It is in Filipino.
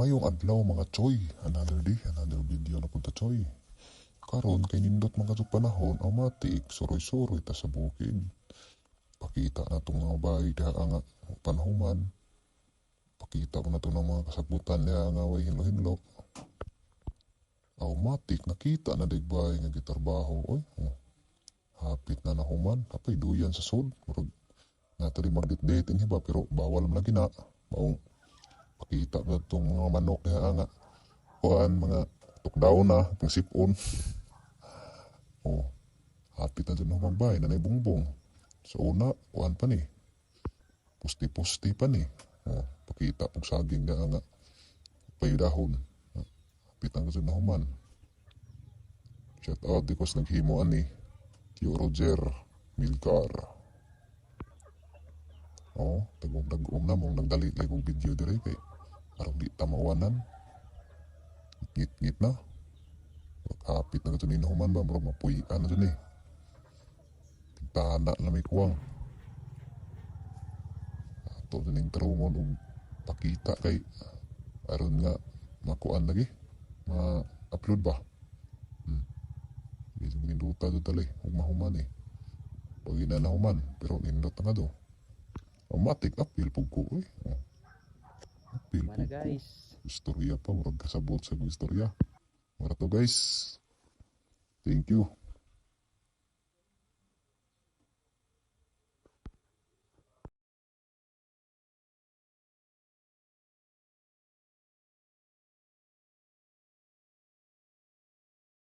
Mayong adlaw mga choy, another day, another video na punta choy. Karon kay nindot mga sa panahon, ang matik, suroy-suroy ta sa bukid. Pakita na itong mga bahay diha nga panahuman. Pakita ko na ito ng mga kasagbutan niya nga way hinlo-hinlo. Automatic, nakita na digbahay nga gitarbaho. Oy, oh. hapit na nahuman. Apay duyan sa sud. Murag, nato rin magdit-dating hiba, pero bawal man na. Maong pakita na itong mga manok niya nga. Kuan, mga tukdaw na, pang sipon. oh, hapit na dyan magbay, nanay bungbong. Sa una, kuan pa ni. Pusti-pusti pa ni. Oh, pakita pag saging nga nga. Payudahon. Hapit na dyan human. Shout out di kos naghimo ani. Tio Roger Milcar. Oh, tagong tagong na mong nagdali kay kong video dire kay parang di tamawanan. Ngit-ngit na. Kapit na ito ni Nahuman ba, murag mapuyian na dun eh. Tana na may kuwang. Ato dun yung tarungon og pakita kay aron nga makuan lagi. Ma-upload ba? Hmm. Bisa minuta do tali, ug mahuman eh. Pag ina nahuman, pero nindot na nga do. Automatic appeal pug ko eh. Oh. Appeal Mana pug ko guys. istorya pa, murag kasabot sa istorya. Mura to guys. Thank you.